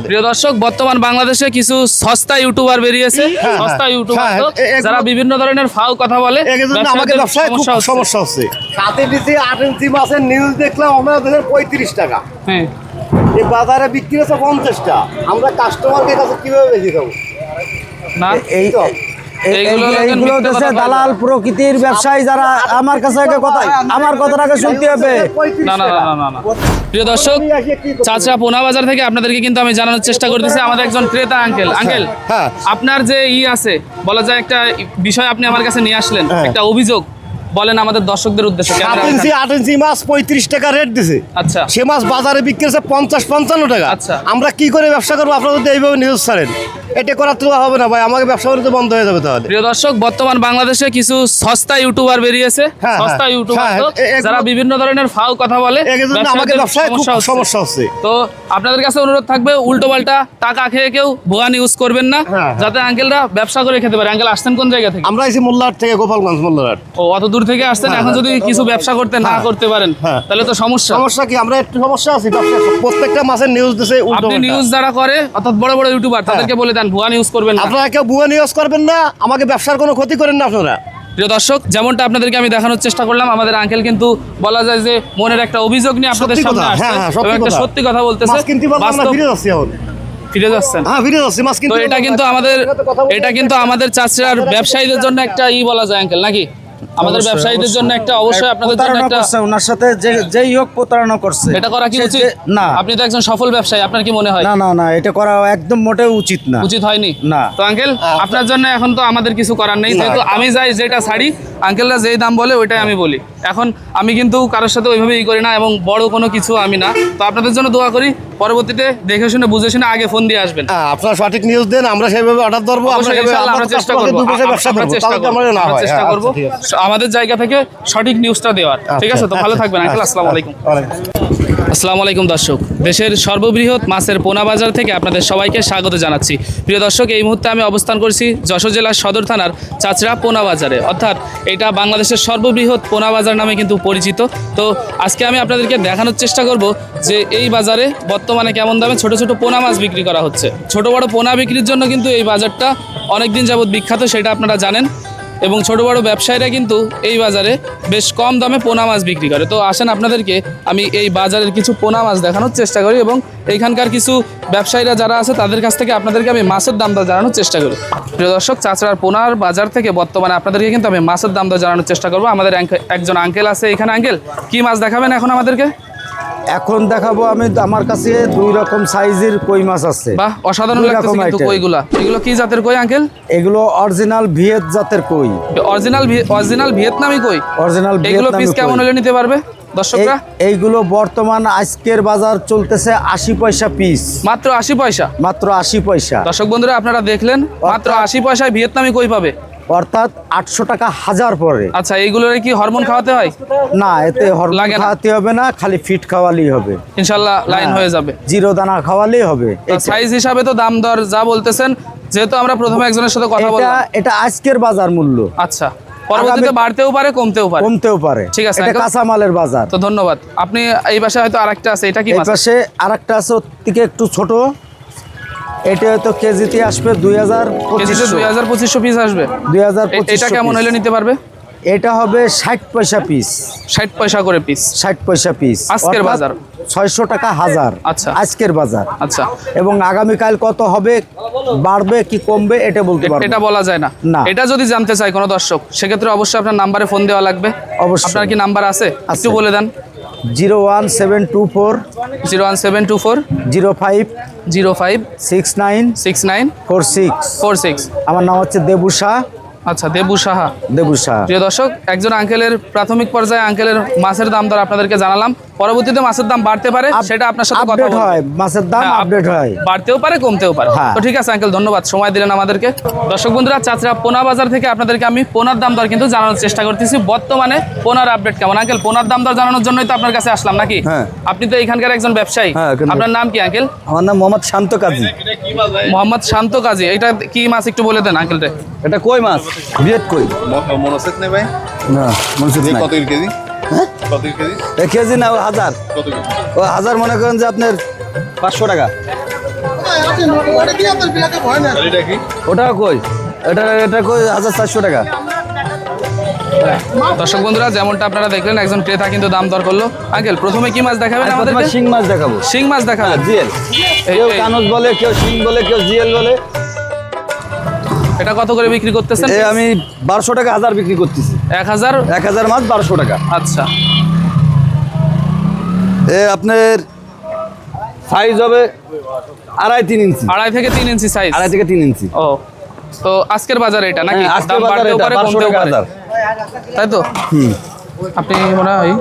প্রিয় দর্শক বর্তমান বাংলাদেশে কিছু সস্তা ইউটিউবার বেরিয়েছে। হ্যাঁ, সস্তা হ্যাঁ, ইউটিউবার হ্যাঁ, এগুলো- যারা বিভিন্ন ধরনের ফাউ কথা বলে আমাকে ব্যবসায় খুব সমস্যা হচ্ছে। সমস্যা হচ্ছে। সাথে দিছি আট ইঞ্চি মাছের নিউজ দেখলাম আমরা দেশের পঁয়ত্রিশ টাকা। হ্যাঁ। এই বাজারে বিক্রি হচ্ছে পঞ্চাশটা আমরা কাস্টমারকে কাছে কীভাবে বেশি খাব? না। এই তো, এইগুলো এই- লোকের এইগুলো মিথ্যা দেশে কথা বলে। দালাল প্রকৃতির ব্যবসায়ী যারা আমার কাছে আগে কথা আমার কথাটাকে শুনতে হবে। না না না না না না। প্রিয় দর্শক আমি আসি কি করব? চাচরা পোনা বাজার থেকে আপনাদেরকে কিন্তু আমি জানানোর চেষ্টা করতেছি। আমাদের একজন ক্রেতা আঙ্কেল। আঙ্কেল। আপনার যে ই আছে বলা যায় একটা বিষয় আপনি আমার কাছে নিয়ে আসলেন হ্যাঁ। একটা অভিযোগ। বলেন আমাদের দর্শকদের উদ্দেশ্যে সাত ক্যামেরার ইঞ্চি আট ইঞ্চি মাছ পঁয়ত্রিশ টাকা রেট দিছে। আচ্ছা। সে মাছ বাজারে বিক্রি হচ্ছে পঞ্চাশ পঞ্চান্ন টাকা। আচ্ছা। আমরা কি করে ব্যবসা করব? আপনারা যদি এইভাবে নিউজ ছাড়েন। এটা করার তো হবে না ভাই আমাকে ব্যবসা করতে বন্ধ হয়ে যাবে তাহলে। প্রিয় দর্শক বর্তমান বাংলাদেশে কিছু সস্তা ইউটিউবার বেরিয়েছে। হ্যাঁ, সস্তা হ্যাঁ, ইউটিউবার হ্যাঁ, যারা বিভিন্ন ধরনের ফাও কথা বলে আমাকে ব্যবসায় খুব সমস্যা হচ্ছে। তো আপনাদের কাছে অনুরোধ থাকবে উল্টো পাল্টা টাকা খেয়ে কেউ ভুয়া নিউজ করবেন না। যাতে আঙ্কেলরা ব্যবসা করে খেতে পারে। আঙ্কেল আসছেন কোন জায়গা থেকে? আমরা এসে মোল্লাহাট থেকে গোপালগঞ্জ মোল্লাহাট। ও অত দূর থেকে আসছেন এখন যদি কিছু ব্যবসা করতে না। করতে পারেন। তাহলে তো সমস্যা। সমস্যা কি? আমরা একটু সমস্যা আছি প্রত্যেকটা মাসের নিউজ দেশে উল্টো আপনি নিউজ যারা করে অর্থাৎ বড় বড় ইউটিউবার তাদেরকে বলে দেন ভুয়া নিউজ করবেন না। আপনারা কেউ ভুয়ান নিউজ করবেন না আমাকে ব্যবসার কোনো ক্ষতি করেন না আপনারা। প্রিয় দর্শক যেমনটা আপনাদেরকে আমি দেখানোর চেষ্টা করলাম আমাদের আঙ্কেল কিন্তু বলা যায় যে মনের একটা অভিযোগ নিয়ে আপনাদের সামনে আসছে হ্যাঁ, হ্যাঁ, সত্যি একটা কথা। সত্যি কথা বলতেছে। ফিরে যাচ্ছেন। হ্যাঁ ফিরে যাচ্ছি মাছ কিনতে এটা কিন্তু আমাদের এটা কিন্তু আমাদের চাষিরার ব্যবসায়ীদের জন্য একটা ই বলা যায় আঙ্কেল নাকি? আমাদের ব্যবসায়ীদের জন্য একটা অবশ্যই আপনাদের জন্য একটা করছে ওনার সাথে যে যেই হোক প্রতারণা করছে। এটা করা কি উচিত? না। আপনি তো একজন সফল ব্যবসায়ী আপনার কি মনে হয়? না না না এটা করা একদম মোটেও উচিত না। উচিত হয়নি? না। তো আঙ্কেল আপনার জন্য এখন তো আমাদের কিছু করার নেই যেহেতু আমি যাই যেটা শাড়ি আঙ্কেলরা যেই দাম বলে ওইটাই আমি বলি। এখন আমি কিন্তু কারোর সাথে ওইভাবে ই করি না এবং বড় কোনো কিছু আমি না। তো আপনাদের জন্য দোয়া করি পরবর্তীতে দেখে শুনে বুঝে শুনে আগে ফোন দিয়ে আসবেন। হ্যাঁ, আপনারা সঠিক নিউজ দেন আমরা সেইভাবে অর্ডার ধরবো আমরা চেষ্টা করব। ব্যবসা আমরা করব চেষ্টা করব। আমাদের আচ্ছা, জায়গা থেকে সঠিক নিউজটা দেওয়ার। ঠিক আছে তো ভালো থাকবেন আঙ্কেল আসসালামু আলাইকুম। আসসালামু। আলাইকুম দর্শক। দেশের সর্ববৃহৎ মাছের পোনা বাজার থেকে আপনাদের সবাইকে স্বাগত জানাচ্ছি। প্রিয় দর্শক এই মুহূর্তে আমি অবস্থান করছি যশোর জেলার সদর থানার চাচড়া পোনা বাজারে অর্থাৎ এটা বাংলাদেশের সর্ববৃহৎ পোনা বাজার নামে কিন্তু পরিচিত। তো আজকে আমি আপনাদেরকে দেখানোর চেষ্টা করব যে এই বাজারে বর্তমানে কেমন দামে ছোট ছোট পোনা মাছ বিক্রি করা হচ্ছে। ছোট বড় পোনা বিক্রির জন্য কিন্তু এই বাজারটা অনেকদিন যাবৎ বিখ্যাত সেটা আপনারা জানেন। এবং ছোট বড় ব্যবসায়ীরা কিন্তু এই বাজারে বেশ কম দামে পোনা মাছ বিক্রি করে। তো আসেন আপনাদেরকে আমি এই বাজারের কিছু পোনা মাছ দেখানোর চেষ্টা করি এবং এইখানকার কিছু ব্যবসায়ীরা যারা আছে তাদের কাছ থেকে আপনাদেরকে আমি মাছের দাম দর জানানোর চেষ্টা করি। প্রিয় দর্শক, চাচড়ার পোনার বাজার থেকে বর্তমানে আপনাদেরকে কিন্তু আমি মাছের দাম দর জানানোর চেষ্টা করব। আমাদের একজন আঙ্কেল আছে এখানে, আঙ্কেল, কি মাছ দেখাবেন এখন আমাদেরকে? এখন দেখাবো আমি আমার কাছে দুই রকম সাইজের কই মাছ আছে। বাহ অসাধারণ লাগতেছে কিন্তু কইগুলা। এগুলো কি জাতের কই আঙ্কেল? এগুলো অরিজিনাল ভিয়েত জাতের কই। অরিজিনাল অরিজিনাল ভিয়েতনামি কই? অরিজিনাল এগুলো পিস কেমন হলে নিতে পারবে দর্শকরা? এইগুলো বর্তমান আজকের বাজার চলতেছে আশি পয়সা পিস মাত্র আশি পয়সা? মাত্র আশি পয়সা। দর্শক বন্ধুরা আপনারা দেখলেন মাত্র আশি পয়সায় ভিয়েতনামি কই পাবে? অর্থাৎ আটশো টাকা হাজার পরে। আচ্ছা এইগুলোর কি হরমোন খাওয়াতে হয়? না এতে হরমোন খাওয়াতে হবে না খালি ফিট খাওয়ালেই হবে। ইনশাল্লাহ লাইন হয়ে যাবে। জিরো দানা খাওয়ালেই হবে সাইজ হিসাবে তো দাম দর যা বলতেছেন যেহেতু আমরা প্রথমে একজনের সাথে কথা বললাম। এটা আজকের বাজার মূল্য। আচ্ছা পরবর্তীতে বাড়তেও পারে কমতেও পারে? কমতেও পারে। ঠিক আছে, এটা একদম- কাঁচামালের বাজার। তো ধন্যবাদ। আপনি এই পাশে হয়তো আরেকটা আছে এটা কি পাশে আরেকটা আছে ওর থেকে একটু ছোট। এটা হয়তো কেজিতে আসবে দুই হাজার দুই হাজার পঁচিশশো পিস আসবে। দুই হাজার এটা কেমন হলে নিতে পারবে? এটা হবে ষাট পয়সা পিস ষাট পয়সা করে পিস ষাট পয়সা পিস আজকের বাজার। ছয়শো টাকা হাজার। আচ্ছা। আজকের বাজার। আচ্ছা। এবং আগামীকাল কত হবে বাড়বে কি কমবে এটা বলতে পারব এটা বলা যায় না। না। এটা যদি জানতে চাই কোনো দর্শক সেক্ষেত্রে অবশ্যই আপনার নাম্বারে ফোন দেওয়া লাগবে। অবশ্যই। আপনার কি নাম্বার আছে? একটু বলে দেন। Zero one seven two four zero one seven two four zero five zero five six nine six nine four six. Four six. আমার নাম হচ্ছে দেবুষা। শাহ আচ্ছা দেবু সাহা। দেবু শাহ প্রিয় দর্শক একজন আঙ্কেলের প্রাথমিক পর্যায়ে আঙ্কেলের মাছের দাম দর আপনাদেরকে জানালাম। পরবর্তীতে মাছের দাম বাড়তে পারে সেটা আপনার সাথে কথা। হয় মাছের দাম হ্যাঁ, আপডেট হয়। বাড়তেও পারে কমতেও পারে। হ্যাঁ। তো ঠিক আছে আঙ্কেল ধন্যবাদ। সময় দিলেন আমাদেরকে। দর্শক বন্ধুরা চাচরা পোনা বাজার থেকে আপনাদেরকে আমি পোনার দাম দর কিন্তু জানানোর চেষ্টা করতেছি। বর্তমানে পোনার আপডেট কেমন? আঙ্কেল পোনার দাম দর জানানোর জন্যই তো আপনার কাছে আসলাম নাকি? হ্যাঁ। আপনি তো এখানকার একজন ব্যবসায়ী। হ্যাঁ, আপনার নাম কি আঙ্কেল? আমার নাম মোহাম্মদ শান্ত কাজী। মোহাম্মদ শান্ত কাজী। এটা কি মাছ একটু বলে দেন আঙ্কেল রে? এটা কই মাছ? বিয়েট কই? মনোসেট নেই ভাই? না মনসুর এই নাই। কত কেজি? কত কেজি? এ কেজি না ও হাজার। কত কেজি? ও হাজার মনে করেন যে আপনার পাঁচশো টাকা। ওটা কই? এটা এটা কই? হাজার চারশো টাকা। দর্শক বন্ধুরা যেমনটা আপনারা দেখলেন একজন ক্রেতা কিন্তু দাম দর করল। আঙ্কেল প্রথমে কি মাছ দেখাবেন প্রথমে শিং মাছ দেখাবো। শিং মাছ দেখাবেন। জিএল। এই- কেউ কানস বলে কেউ শিং বলে কেউ জিএল বলে। এটা কত করে বিক্রি করতেছেন? এ আমি বারোশো টাকা হাজার বিক্রি করতেছি। এক হাজার? এক হাজার মাছ বারোশো টাকা। আচ্ছা। এ আপনার সাইজ হবে আড়াই তিন ইঞ্চি। আড়াই থেকে তিন ইঞ্চি সাইজ আড়াই থেকে তিন ইঞ্চি। ও তো আজকের বাজারে এটা নাকি? হ্যাঁ, আজকের বাজারে এটা বারোশো টাকা হাজার। তাই তো? হুম। আপনি মনে হয়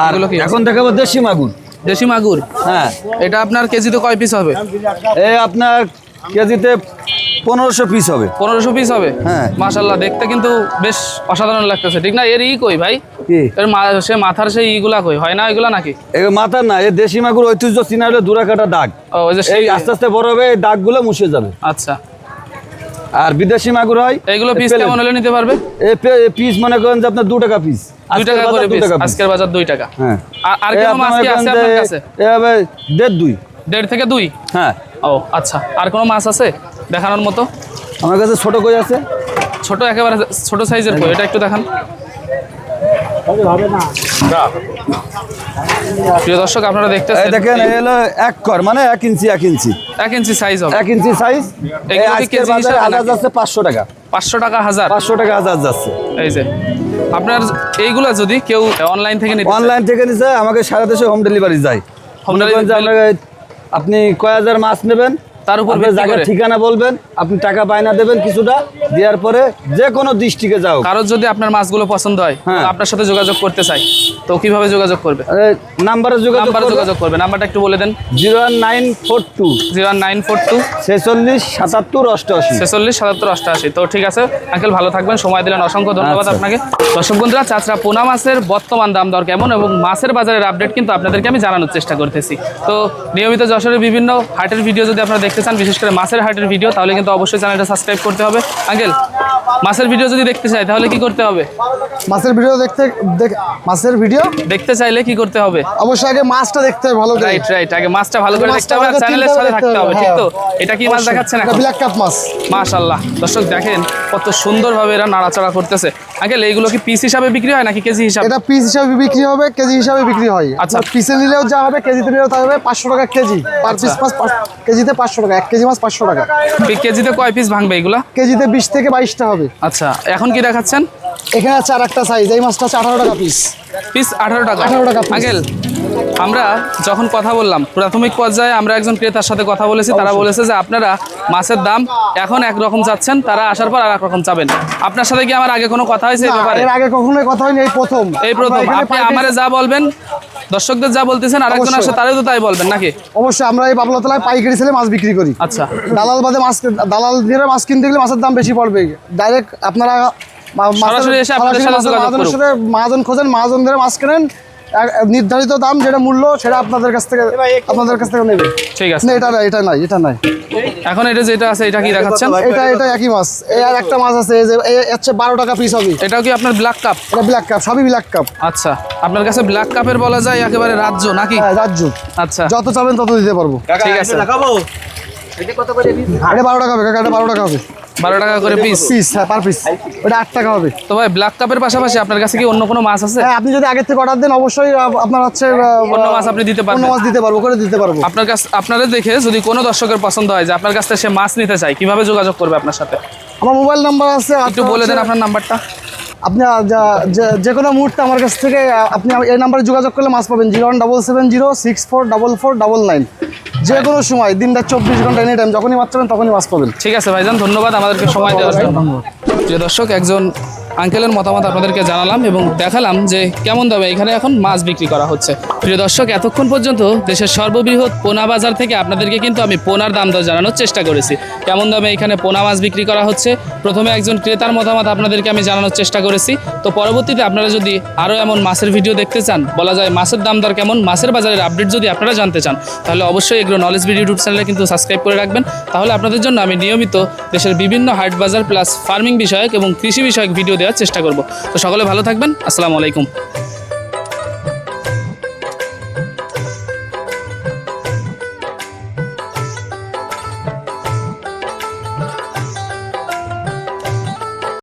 আর এখন দেখাবো দেশি মাগুর। দেশি মাগুর? হ্যাঁ। এটা আপনার কেজিতে কয় পিস হবে? এ আপনার কেজিতে পনেরোশো পিস হবে। পনেরোশো পিস হবে? হ্যাঁ। মাশাল্লাহ দেখতে কিন্তু বেশ অসাধারণ লাগতেছে। ঠিক না? এর ই কই ভাই? এর সে মাথার সেই ইগুলা কই? হয় না এগুলা নাকি? মাথার না এ দেশি মাগুর ঐতিহ্য চিনা হলে দূরা কাটা দাগ এই আস্তে আস্তে বড় হবে এই দাগগুলো মুছে যাবে। আচ্ছা। আর বিদেশি মাগুর হয় এইগুলো পিস কেমন হলে নিতে পারবে? এ পিস মনে করেন যে আপনার দু টাকা পিস দুই টাকা করে পিস আজকের বাজার দুই টাকা। হ্যাঁ। আর- আর এ কোনো আপনার মাছ কি আছে আপনার কাছে? এভাবে দেড় দুই। দেড় থেকে দুই? হ্যাঁ। ও আচ্ছা। আর কোনো মাছ আছে? দেখানোর মতো? আমার কাছে ছোট কই আছে? ছোট একেবারে ছোট সাইজের কই? এটা একটু দেখান। প্রিয় দর্শক আপনারা দেখতেছেন দেখেন এই হলো এক কর মানে এক ইঞ্চি এক ইঞ্চি। এক ইঞ্চি সাইজ হবে। এক ইঞ্চি সাইজ কেজি হিসাবে হাজার যাচ্ছে পাঁচশো টাকা। পাঁচশো টাকা হাজার। পাঁচশো টাকা হাজার যাচ্ছে। এই যে আপনার এইগুলা যদি কেউ অনলাইন থেকে নিতে অনলাইন থেকে নিছে আমাকে সারা দেশে হোম ডেলিভারি যায়। Delivery- আপনাকে আপনি কয় হাজার মাছ নেবেন? তার উপর জায়গার ঠিকানা বলবেন আপনি টাকা বায়না দেবেন কিছুটা দেওয়ার পরে যে কোনো ডিস্ট্রিক্টে যাও। কারোর যদি আপনার মাছগুলো পছন্দ হয় হ্যাঁ। আপনার সাথে যোগাযোগ করতে চাই। তো কীভাবে যোগাযোগ করবে? নাম্বারে যোগাযোগ নাম্বারে যোগাযোগ করবে। নাম্বারটা একটু বলে দেন। Zero nine four two. Zero nine four two. ছেচল্লিশ সাতাত্তর অষ্টআশি। ছেচল্লিশ সাতাত্তর অষ্টআশি। তো ঠিক আছে আঙ্কেল ভালো থাকবেন সময় দিলেন অসংখ্য ধন্যবাদ আচ্ছা। আপনাকে। দর্শক বন্ধুরা চাচরা পোনা মাছের বর্তমান দাম দর কেমন এবং মাছের বাজারের আপডেট কিন্তু আপনাদেরকে আমি জানানোর চেষ্টা করতেছি। তো নিয়মিত যশোরের বিভিন্ন হাটের ভিডিও যদি আপনারা দেখতে চান, বিশেষ করে মাছের হাটের ভিডিও তাহলে কিন্তু অবশ্যই চ্যানেলটা সাবস্ক্রাইব করতে হবে। আঙ্কেল মাছের ভিডিও যদি দেখতে চাই তাহলে কি করতে হবে? মাছের ভিডিও দেখতে দেখ- মাছের ভিডিও দেখতে চাইলে কি করতে হবে? অবশ্যই আগে মাছটা দেখতে হবে ভালো করে। রাইট রাইট আগে মাছটা ভালো করে দেখতে হবে আর চ্যানেলের সাথে থাকতে হবে ঠিক তো? হ্যাঁ। এটা কি মাছ দেখাচ্ছেন এটা এখন ব্ল্যাক কাপ মাছ। মাশাল্লাহ দর্শক দেখেন কত সুন্দরভাবে এরা নাড়াচাড়া করতেছে। আঙ্কেল এইগুলো কি পিস হিসাবে বিক্রি হয় নাকি কেজি হিসাবে? এটা পিস হিসাবে বিক্রি হবে কেজি হিসাবে বিক্রি হয়। আচ্ছা। আচ্ছা পিসে নিলেও যা হবে কেজিতে নিলেও তা হবে পাঁচশো টাকা কেজি। পার পিস মাছ পাঁচ- কেজিতে পাঁচশো টাকা এক কেজি মাছ পাঁচশো টাকা। কে- কেজিতে কয় পিস ভাঙবে এগুলা? কেজিতে বিশ থেকে বাইশটা হবে। আচ্ছা এখন কি দেখাচ্ছেন? এখানে আছে আর একটা সাইজ এই মাছটা হচ্ছে আঠারো টাকা পিস পিস আঠারো টাকা। 18 টাকা। আঙ্কেল আমরা যখন কথা বললাম প্রাথমিক পর্যায়ে আমরা একজন ক্রেতার সাথে কথা বলেছি তারা বলেছে যে আপনারা মাছের দাম এখন একরকম চাচ্ছেন তারা আসার পর আর এক রকম চাবেন। আপনার সাথে কি আমার আগে কোনো কথা হয়েছে এই ব্যাপারে? এর আগে কখনোই কথা হয়নি এই প্রথম। এই প্রথম। আপনি আমারে যা বলবেন দর্শকদের যা বলতেছেন আরেকজন আসে। তারাও তো তাই বলবেন নাকি? অবশ্যই আমরা এই বাবলাতলায় পাইকারি ছেলে মাছ বিক্রি করি। আচ্ছা। দালাল বাদে মাছ দালাল দিয়ে মাছ কিনতে গেলে মাছের দাম বেশি পড়বে। ডাইরেক্ট আপনারা সরাসরি এসে আপনাদের সাথে যোগাযোগ করুন। মাহাজন খোঁজেন মাহাজন ধরে মাছ কেনেন নির্ধারিত দাম যেটা মূল্য সেটা আপনাদের কাছ থেকে আপনাদের কাছ থেকে নেবে। ঠিক আছে। না এটা নাই এটা নাই এটা নাই। এখন এটা যেটা আছে এটা কি দেখাচ্ছেন? এটা এটা একই মাছ। এই আর একটা মাছ আছে এই যে এই হচ্ছে বারো টাকা পিস হবে। এটাও কি আপনার ব্ল্যাক কাপ এটা ব্ল্যাক কাপ সবই ব্ল্যাক কাপ আচ্ছা আপনার কাছে ব্ল্যাক কাপের বলা যায় একেবারে রাজ্য নাকি? হ্যাঁ রাজ্য। আচ্ছা। যত চাবেন তত দিতে পারব। ঠিক আছে। দেখাবো এটা বারো টাকা হবে কাকা এটা বারো টাকা হবে। বারো টাকা করে পিস পিস হ্যাঁ পার পিস ওটা আট টাকা হবে। তো ভাই ব্ল্যাক কাপের পাশাপাশি আপনার কাছে কি অন্য কোনো মাছ আছে? হ্যাঁ আপনি যদি আগের থেকে অর্ডার দেন অবশ্যই আপনার হচ্ছে অন্য মাছ আপনি দিতে পারবেন। অন্য মাছ দিতে পারব করে দিতে পারব। আপনার কাছে আপনারা দেখে যদি কোনো দর্শকের পছন্দ হয় যে আপনার কাছ থেকে সে মাছ নিতে চায় কীভাবে যোগাযোগ করবে আপনার সাথে? আমার মোবাইল নাম্বার আছে একটু বলে দেন আপনার নাম্বারটা। আপনি যে- যে কোনো মুহূর্তে আমার কাছ থেকে আপনি এই নাম্বারে যোগাযোগ করলে মাছ পাবেন zero one double seven zero six four double four double nine. যে কোনো সময় দিনটা চব্বিশ ঘণ্টা এনি টাইম যখনই মাছ পাবেন তখনই মাছ পাবেন। ঠিক আছে ভাইজান ধন্যবাদ আমাদেরকে সময় দেওয়ার জন্য। প্রিয় দর্শক একজন আঙ্কেলের মতামত আপনাদেরকে জানালাম এবং দেখালাম যে কেমন দামে এখানে এখন মাছ বিক্রি করা হচ্ছে। প্রিয় দর্শক, এতক্ষণ পর্যন্ত দেশের সর্ববৃহৎ পোনা বাজার থেকে আপনাদেরকে কিন্তু আমি পোনার দাম দর জানানোর চেষ্টা করেছি। কেমন দামে এখানে পোনা মাছ বিক্রি করা হচ্ছে? প্রথমে একজন ক্রেতার মতামত আপনাদেরকে আমি জানানোর চেষ্টা করেছি। তো পরবর্তীতে আপনারা যদি আরও এমন মাছের ভিডিও দেখতে চান, বলা যায় মাছের দাম দর কেমন, মাছের বাজারের আপডেট যদি আপনারা জানতে চান, তাহলে অবশ্যই এগুলো নলেজ ভিডিও ইউটিউব চ্যানেলে কিন্তু সাবস্ক্রাইব করে রাখবেন। তাহলে আপনাদের জন্য আমি নিয়মিত দেশের বিভিন্ন হাট বাজার প্লাস ফার্মিং বিষয়ক এবং কৃষি বিষয়ক ভিডিও দেওয়ার চেষ্টা করব। তো সকলে ভালো থাকবেন। আসসালামু আলাইকুম।